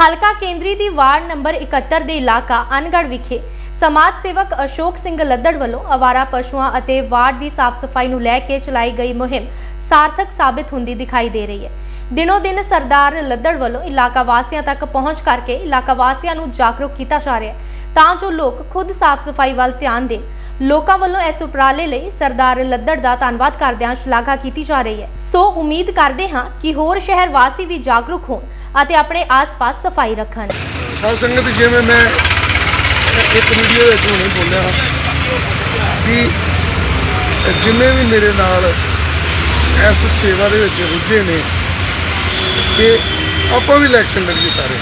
ਹਲਕਾ ਕੇਂਦਰੀ ਦੀ ward number 71 ਦੇ ਇਲਾਕਾ ਅਨਗੜ ਵਿਖੇ ਸਮਾਜ ਸੇਵਕ ਅਸ਼ੋਕ ਸਿੰਘ ਲੱਦੜ ਵੱਲੋਂ ਅਵਾਰਾ ਪਸ਼ੂਆਂ ਅਤੇ ਵਾਰਡ ਦੀ ਸਾਫ਼ ਸਫ਼ਾਈ ਨੂੰ ਲੈ ਕੇ ਚਲਾਈ ਗਈ ਮੁਹਿੰਮ ਸਾਰਥਕ ਸਾਬਿਤ ਹੁੰਦੀ ਦਿਖਾਈ ਦੇ ਰਹੀ ਹੈ। ਦਿਨੋ ਦਿਨ ਸਰਦਾਰ ਲੱਦੜ ਵੱਲੋਂ ਇਲਾਕਾ ਵਾਸੀਆਂ ਤੱਕ ਪਹੁੰਚ ਕਰਕੇ ਇਲਾਕਾ ਵਾਸੀਆਂ ਨੂੰ ਜਾਗਰੂਕ ਕੀਤਾ ਜਾ ਰਿਹਾ ਹੈ। ਤਾਂ ਜੋ ਲੋਕ ਖੁਦ ਸਾਫ਼ ਸਫ਼ਾਈ ਵੱਲ ਧਿਆਨ ਦੇਣ ਲੋਕਾਂ ਵੱਲੋਂ ਇਸ ਉਪਰਾਲੇ ਲਈ ਸਰਦਾਰ ਲੱਦੜ ਦਾ ਧੰਨਵਾਦ ਕਰਦਿਆਂ ਸ਼ਲਾਘਾ ਕੀਤੀ ਜਾ ਰਹੀ ਹੈ। ਸੋ ਉਮੀਦ ਕਰਦੇ ਹਾਂ ਕਿ ਹੋਰ ਸ਼ਹਿਰ ਵਾਸੀ ਵੀ ਜਾਗਰੂਕ ਹੋਣ ਅਤੇ ਆਪਣੇ ਆਸ-ਪਾਸ ਸਫ਼ਾਈ ਰੱਖਣ। ਸਾਧ ਸੰਗਤ ਜਿਵੇਂ ਮੈਂ ਇੱਕ ਵੀਡੀਓ ਵਿੱਚ ਹੁਣੇ ਬੋਲਿਆ ਕਿ ਜਿੰਨੇ ਵੀ ਮੇਰੇ ਨਾਲ ਇਸ ਸੇਵਾ ਦੇ ਵਿੱਚ ਰੁੱਝੇ ਨੇ ਕਿ ਆਪਾਂ ਵੀ ਇਲੈਕਸ਼ਨ ਲੜੀਏ ਸਾਰੇ,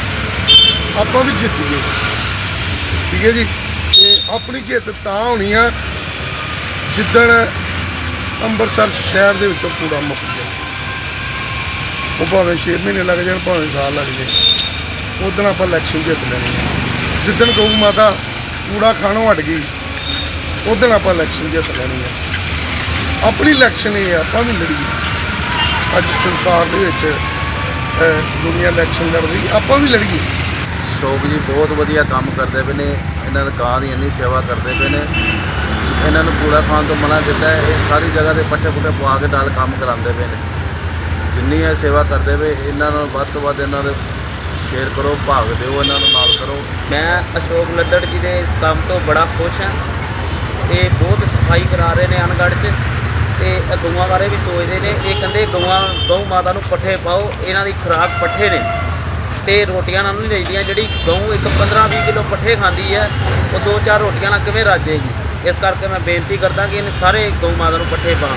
ਆਪਾਂ ਵੀ ਜਿੱਤੀਏ। ਠੀਕ ਹੈ ਜੀ? ਤੇ ਆਪਣੀ ਜਿੱਤ ਤਾਂ ਹੋਣੀ ਆ, ਜਿੱਦਣ ਅੰਮ੍ਰਿਤਸਰ ਸ਼ਹਿਰ ਦੇ ਵਿੱਚੋਂ ਕੂੜਾ ਮੁੱਕ ਜਾਏ ਉਹ ਭਾਵੇਂ 6 ਮਹੀਨੇ ਲੱਗ ਜਾਣ, ਭਾਵੇਂ ਸਾਲ ਲੱਗ ਜਾਏ ਉਦੋਂ ਆਪਾਂ ਇਲੈਕਸ਼ਨ ਜਿੱਤ ਲੈਣੀ ਹੈ ਜਿੱਦਣ ਗਊ ਮਾਤਾ, ਕੂੜਾ ਖਾਣੋਂ ਹਟ ਗਈ, ਉਦੋਂ ਆਪਾਂ ਇਲੈਕਸ਼ਨ ਜਿੱਤ ਲੈਣੀ ਹੈ ਆਪਣੀ ਇਲੈਕਸ਼ਨ ਇਹ ਆ, ਆਪਾਂ ਵੀ ਲੜੀਏ। ਅੱਜ ਸੰਸਾਰ ਦੇ ਵਿੱਚ ਦੁਨੀਆ ਇਲੈਕਸ਼ਨ ਲੜ ਰਹੀ, ਆਪਾਂ ਵੀ ਲੜੀਏ। ਅਸ਼ੋਕ ਜੀ ਬਹੁਤ ਵਧੀਆ ਕੰਮ ਕਰਦੇ ਪਏ ਨੇ, ਇਹਨਾਂ ਦੇ ਗਾਂ ਦੀ ਇੰਨੀ ਸੇਵਾ ਕਰਦੇ ਪਏ ਨੇ। ਇਹਨਾਂ ਨੂੰ ਕੂੜਾ ਖਾਣ ਤੋਂ ਮਨਾ ਕੀਤਾ ਹੈ, ਇਹ ਸਾਰੀ ਜਗ੍ਹਾ ਤੇ ਪੱਠੇ ਪੁੱਠੇ ਪਵਾ ਕੇ ਨਾਲ ਕੰਮ ਕਰਾਉਂਦੇ ਪਏ ਨੇ। ਜਿੰਨੀ ਇਹ ਸੇਵਾ ਕਰਦੇ ਪਏ, ਇਹਨਾਂ ਨਾਲ ਵੱਧ ਤੋਂ ਵੱਧ ਇਹਨਾਂ ਦੇ ਸ਼ੇਅਰ ਕਰੋ, ਭਾਗ ਦਿਓ, ਇਹਨਾਂ ਨੂੰ ਨਾਲ ਕਰੋ। ਮੈਂ ਅਸ਼ੋਕ ਲੱਦੜ ਜੀ ਦੇ ਇਸ ਕੰਮ ਤੋਂ ਬੜਾ ਖੁਸ਼ ਹਾਂ। ਇਹ ਬਹੁਤ ਸਫ਼ਾਈ ਕਰਾ ਰਹੇ ਨੇ ਅਨਗੜ੍ਹ 'ਚ, ਤੇ ਗਊਆਂ ਬਾਰੇ ਵੀ ਸੋਚਦੇ ਨੇ, ਇਹ ਕਹਿੰਦੇ ਗਊਆਂ, ਗਊ ਮਾਤਾ ਨੂੰ ਪੱਠੇ ਪਾਓ, ਇਹਨਾਂ ਦੀ ਖੁਰਾਕ ਪੱਠੇ ਨੇ। ਤੇ ਰੋਟੀਆਂ ਨਾਲ ਨਹੀਂ ਲੈਂਦੀਆਂ ਜਿਹੜੀ ਗਊ ਇੱਕ 15-20 ਕਿਲੋ ਪੱਠੇ ਖਾਂਦੀ ਹੈ ਉਹ ਦੋ ਚਾਰ ਰੋਟੀਆਂ ਨਾਲ ਕਿਵੇਂ ਰਾਜੇਗੀ ਇਸ ਕਰਕੇ ਮੈਂ ਬੇਨਤੀ ਕਰਦਾ ਕਿ ਇਹਨੇ ਸਾਰੇ ਗਊ ਮਾਤਾ ਨੂੰ ਪੱਠੇ ਪਾਉਣ।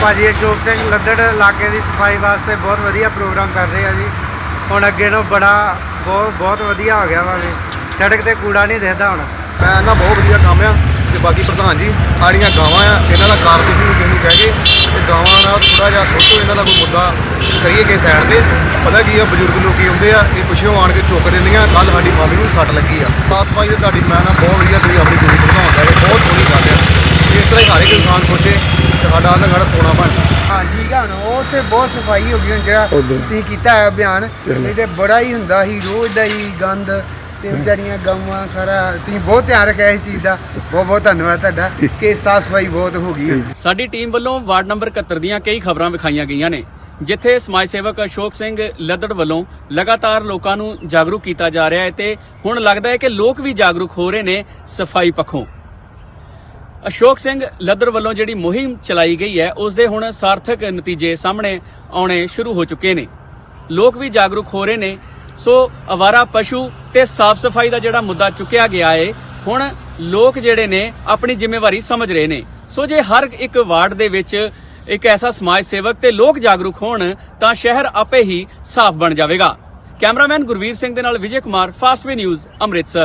ਭਾਜੀ ਅਸ਼ੋਕ ਸਿੰਘ ਲੱਦੜ ਇਲਾਕੇ ਦੀ ਸਫ਼ਾਈ ਵਾਸਤੇ ਬਹੁਤ ਵਧੀਆ ਪ੍ਰੋਗਰਾਮ ਕਰ ਰਹੇ ਆ ਜੀ। ਹੁਣ ਅੱਗੇ ਨੂੰ ਬੜਾ ਬਹੁਤ ਬਹੁਤ ਵਧੀਆ ਹੋ ਗਿਆ ਵਾ ਵੀ ਸੜਕ ਤੇ ਕੂੜਾ ਨਹੀਂ ਦਿਖਦਾ ਹੁਣ। ਮੈਂ ਨਾ ਬਹੁਤ ਵਧੀਆ ਕੰਮ ਆ ਤੇ ਬਾਕੀ ਪ੍ਰਧਾਨ ਜੀ ਆੜੀਆਂ ਗਾਵਾਂ ਆ ਇਹਨਾਂ ਦਾ ਕਾਰਪੋਰੇਸ਼ਨ ਨੂੰ ਜਿਹਨੂੰ ਕਹਿ ਕੇ ਤੇ ਗਾਵਾਂ ਥੋੜਾ ਜਿਹਾ ਸੋਚੋ ਇਹਨਾਂ ਦਾ ਕੋਈ ਮੁੱਦਾ ਕਰੀਏ ਕਿ ਸਾਈਡ ਤੇ ਪਤਾ ਕੀ ਆ ਬਜ਼ੁਰਗ ਲੋਕੀ ਹੁੰਦੇ ਆ ਇਹ ਪਿੱਛੋਂ ਆਣ ਕੇ ਚੁੱਕ ਦਿੰਦੀਆਂ ਕੱਲ ਸਾਡੀ ਮਾਮੀ ਨੂੰ ਸੱਟ ਲੱਗੀ ਆ ਸਾਫ਼ ਸਫ਼ਾਈ ਤੇ ਤੁਹਾਡੀ ਮੈਂ ਨਾ ਬਹੁਤ ਵਧੀਆ ਤੁਸੀਂ ਆਪਣੀ ਡਿਊਟੀ ਨਿਭਾਉਂਦਾ ਹੈ ਬਹੁਤ ਸੋਹਣੀ ਗੱਲ ਆ ਇਸ ਤਰ੍ਹਾਂ ਹੀ ਹਰ ਇੱਕ ਇਨਸਾਨ ਸੋਚੇ ਕਿ ਸਾਡਾ ਆਹ ਘੜ ਸੋਨਾ ਬਣ ਜਾਏ। ਹਾਂ ਠੀਕ ਆ ਉਹ ਉੱਥੇ ਬਹੁਤ ਸਫ਼ਾਈ ਹੋ ਗਈ ਹੁਣ ਜਿਹੜਾ। ਤੁਸੀਂ ਕੀਤਾ ਹੈ ਅਭਿਆਨ ਚਲੋ। ਨਹੀਂ ਤੇ ਬੜਾ ਹੀ ਹੁੰਦਾ ਸੀ ਰੋਜ਼ ਦਾ ਹੀ ਗੰਦ ਤੇ ਵਿਚਾਰੀਆਂ ਗਾਵਾਂ, ਸਾਰਾ, ਤੁਸੀਂ ਬਹੁਤ ਧਿਆਨ ਰੱਖਿਆ ਇਸ ਚੀਜ਼ ਦਾ। ਬਹੁਤ ਬਹੁਤ ਧੰਨਵਾਦ ਤੁਹਾਡਾ ਕਿ ਸਾਫ਼ ਸਫ਼ਾਈ ਬਹੁਤ ਹੋ ਗਈ। ਸਾਡੀ ਟੀਮ ਵੱਲੋਂ ਵਾਰਡ ਨੰਬਰ 71 ਦੀਆਂ ਕਈ ਖਬਰਾਂ ਵਿਖਾਈਆਂ ਗਈਆਂ ਨੇ, ਜਿੱਥੇ ਸਮਾਜ ਸੇਵਕ ਅਸ਼ੋਕ ਸਿੰਘ ਲੱਦੜ ਵੱਲੋਂ ਲਗਾਤਾਰ ਲੋਕਾਂ ਨੂੰ ਜਾਗਰੂਕ ਕੀਤਾ ਜਾ ਰਿਹਾ ਹੈ ਤੇ ਹੁਣ ਲੱਗਦਾ ਹੈ ਕਿ ਲੋਕ ਵੀ ਜਾਗਰੂਕ ਹੋ ਰਹੇ ਨੇ ਸਫ਼ਾਈ ਪੱਖੋਂ। ਅਸ਼ੋਕ ਸਿੰਘ ਲੱਦੜ ਵੱਲੋਂ ਜਿਹੜੀ ਮੁਹਿੰਮ ਚਲਾਈ ਗਈ ਹੈ, ਉਸ ਦੇ ਹੁਣ ਸਾਰਥਕ ਨਤੀਜੇ ਸਾਹਮਣੇ ਆਉਣੇ ਸ਼ੁਰੂ ਹੋ ਚੁੱਕੇ ਨੇ। ਲੋਕ ਵੀ ਜਾਗਰੂਕ ਹੋ ਰਹੇ ਨੇ ਸੋ ਅਵਾਰਾ ਪਸ਼ੂ ਤੇ ਸਾਫ਼ ਸਫ਼ਾਈ ਦਾ ਜਿਹੜਾ ਮੁੱਦਾ ਚੁੱਕਿਆ ਗਿਆ ਏ, ਹੁਣ ਲੋਕ ਜਿਹੜੇ ਨੇ ਆਪਣੀ ਜ਼ਿੰਮੇਵਾਰੀ ਸਮਝ ਰਹੇ ਨੇ। ਸੋ ਜੇ ਹਰ ਇੱਕ ਵਾਰਡ ਦੇ ਵਿੱਚ ਇੱਕ ਐਸਾ ਸਮਾਜ ਸੇਵਕ ਤੇ ਲੋਕ ਜਾਗਰੂਕ ਹੋਣ, ਤਾਂ ਸ਼ਹਿਰ ਆਪੇ ਹੀ ਸਾਫ਼ ਬਣ ਜਾਵੇਗਾ। ਕੈਮਰਾਮੈਨ ਗੁਰਵੀਰ ਸਿੰਘ ਦੇ ਨਾਲ ਵਿਜੇ ਕੁਮਾਰ ਫਾਸਟਵੇ ਨਿਊਜ਼, ਅੰਮ੍ਰਿਤਸਰ।